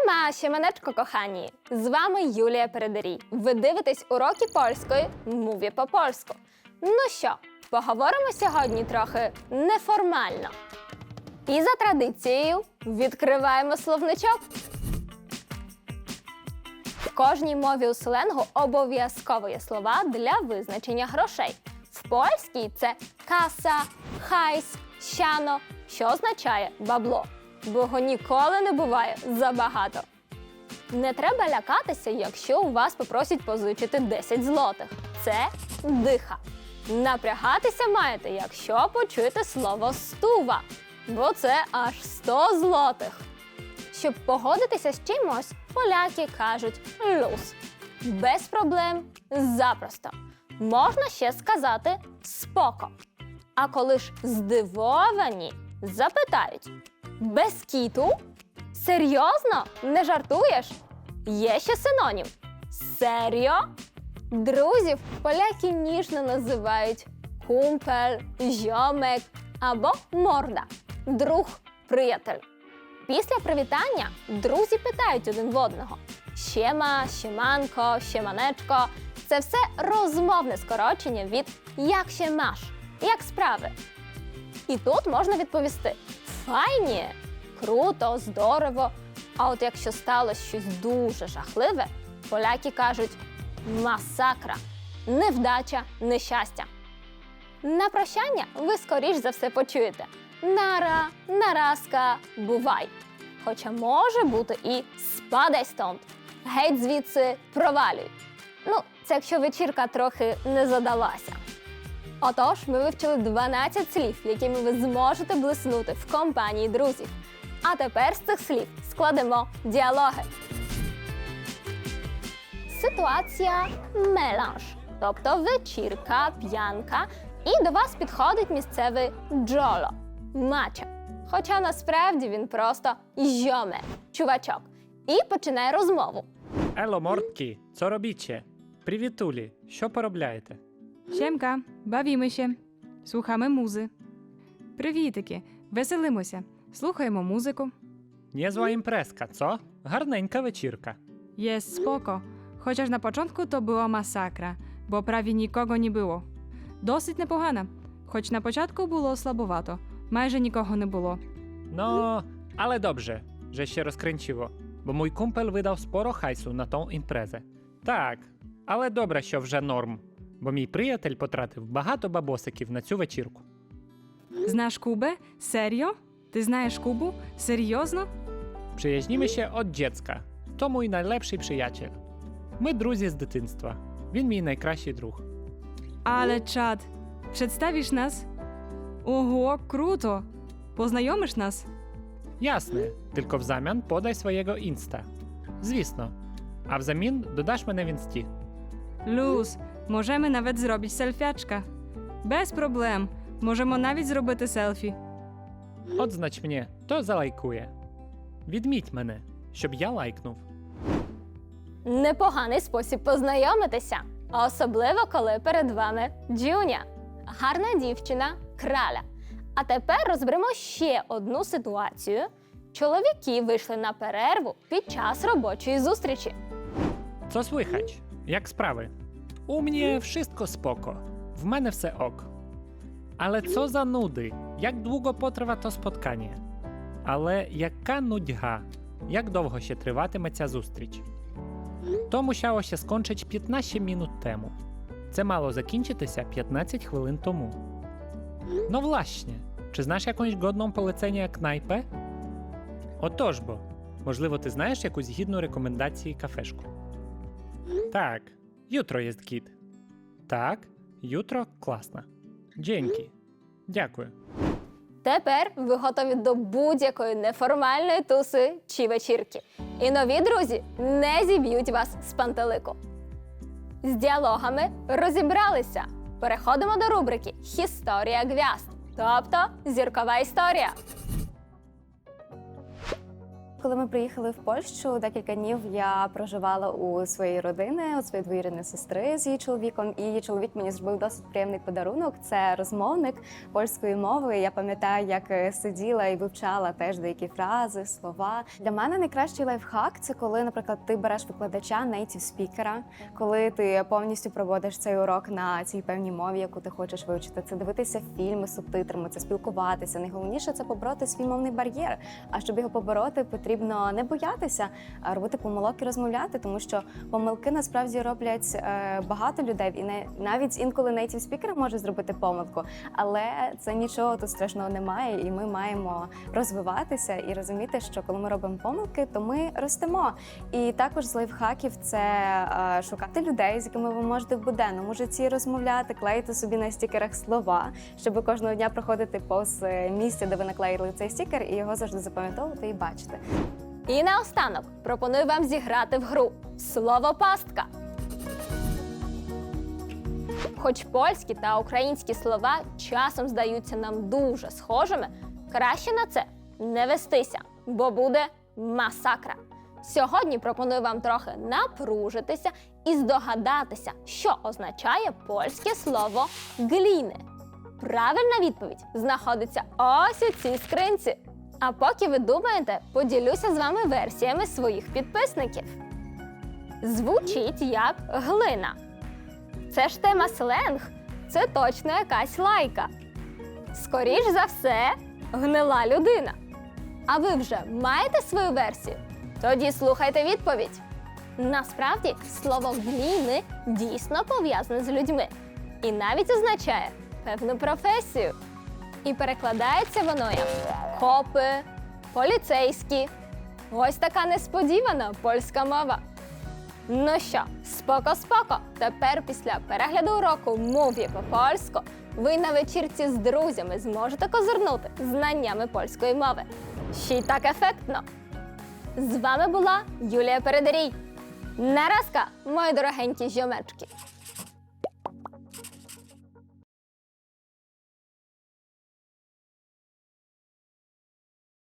Siema, siemaneczko, kochani! З вами Юлія Передарій. Ви дивитесь уроки польської Мові по польську. Ну що, поговоримо сьогодні трохи неформально. І за традицією відкриваємо словничок. В кожній мові у сленгу обов'язково є слова для визначення грошей. В польській це каса, хайс, щано, що означає бабло, бо ніколи не буває забагато. Не треба лякатися, якщо у вас попросять позичити 10 злотих. Це диха. Напрягатися маєте, якщо почуєте слово стува, бо це аж 100 злотих. Щоб погодитися з чимось, поляки кажуть люз. Без проблем, запросто. Можна ще сказати споко. А коли ж здивовані, запитають: без кіту? Серйозно? Не жартуєш? Є ще синонім. Серйо? Друзів поляки ніжно називають кумпель, жьомек або морда друг, приятель. Після привітання друзі питають один в одного: Щема, щеманко, щеманечко. Це все розмовне скорочення від як ще маш, як справи. І тут можна відповісти: файні, круто, здорово. А от якщо сталося щось дуже жахливе, поляки кажуть масакра, невдача, нещастя. На прощання ви скоріш за все почуєте нара, наразка, бувай. Хоча може бути і спадай стонт, геть звідси провалюй. Ну, це якщо вечірка трохи не задалася. Отож, ми вивчили 12 слів, якими ви зможете блиснути в компанії друзів. А тепер з цих слів складемо діалоги. Ситуація меланж, тобто вечірка, п'янка, і до вас підходить місцевий джоло мача. Хоча насправді він просто жьоме, чувачок, і починає розмову. Ело, мортки, co robicie? Привітулі, що поробляєте? Siemka, bawimy się, słuchamy muzy. Привітики, веселимося, слухаємо музику. Niezła imprezka, co? Гарненька вечірка. Jest spoko, chociaż na początku to była masakra, bo prawie nikogo nie było. Досить непогана, хоч на початку було слабовато, майже нікого не було. No, ale dobrze, że się rozkręciło, bo mój kumpel wydał sporo hajsu na tą imprezę. Так, але добре, що вже норм, бо мій приятель потратив багато бабосиків на цю вечірку. Знаєш Кубę? Serio? Ty знаєш Кубу? Серйозно? Przyjaźnimy się od dziecka. To mój najlepszy przyjaciel. Ми друзі з дитинства. Він мій найкращий друг. Але чад, представиш нас? Ого, круто! Познайомиш нас? Jasne, tylko w zamian podaj swojego Insta. Звісно. А взамін додаш мене в інсті. Luz, możemy nawet zrobić selfiaczka. Без проблем. Можемо навіть зробити селфі. Odznacz mnie, to залайкує. Відміть мене, щоб я лайкнув. Непоганий спосіб познайомитися, а особливо коли перед вами Джуня, гарна дівчина, краля. А тепер розберемо ще одну ситуацію. Чоловіки вийшли на перерву під час робочої зустрічі. Co słychać? Jak sprawy? Wszystko spoko. W мене все ок. Але co za nudy? Jak długo potrwa to spotkanie? Але яка нудьга? Як довго ще триватиме ця зустріч? То мусяло się skończyć 15 minut temu. Це мало закінчитися 15 хвилин тому. No właśnie, чи знаєш якусь годну полицення knajpę? Отож бо, можливо, ти знаєш якусь гідну рекомендації кафешку. Tak, jutro jest git. Tak, jutro класно. Dzięki. Дякую. Тепер ви готові до будь-якої неформальної туси чи вечірки. І нові друзі не зіб'ють вас з пантелику. З діалогами розібралися. Переходимо до рубрики Історія гвязд, тобто зіркова історія. Коли ми приїхали в Польщу, декілька днів я проживала у своєї родини, у своєї двоюрідної сестри з її чоловіком. І її чоловік мені зробив досить приємний подарунок. Це розмовник польської мови. Я пам'ятаю, як е, сиділа і вивчала теж деякі фрази, слова. Для мене найкращий лайфхак це коли, наприклад, ти береш викладача нейтів спікера, коли ти повністю проводиш цей урок на цій певній мові, яку ти хочеш вивчити. Це дивитися фільми з субтитрами, це спілкуватися. Найголовніше це побороти свій мовний бар'єр. А щоб його побороти, потрібно не боятися робити помилок і розмовляти, тому що помилки насправді роблять е, багато людей, і не навіть інколи нейтів спікер може зробити помилку, але це нічого тут страшного немає, і ми маємо розвиватися і розуміти, що коли ми робимо помилки, то ми ростемо. І також з лайфхаків це е, шукати людей, з якими ви можете в буденному житті розмовляти, клеїти собі на стікерах слова, щоб кожного дня проходити повз місце, де ви наклеїли цей стікер, і його завжди запам'ятовувати і бачити. І наостанок пропоную вам зіграти в гру Слово пастка. Хоч польські та українські слова часом здаються нам дуже схожими, краще на це не вестися, бо буде масакра. Сьогодні пропоную вам трохи напружитися і здогадатися, що означає польське слово гліни. Правильна відповідь знаходиться ось у цій скринці. А поки ви думаєте, поділюся з вами версіями своїх підписників. Звучить як глина. Це ж тема сленг, це точно якась лайка. Скоріш за все, гнила людина. А ви вже маєте свою версію? Тоді слухайте відповідь. Насправді, слово гліни дійсно пов'язане з людьми і навіть означає певну професію. І перекладається воно як копи, поліцейські. Ось така несподівана польська мова. Ну що, споко-споко. Тепер після перегляду уроку мові по польську ви на вечірці з друзями зможете козирнути знаннями польської мови. Ще й так ефектно. З вами була Юлія Передарій. Наразка, мої дорогенькі жомечки.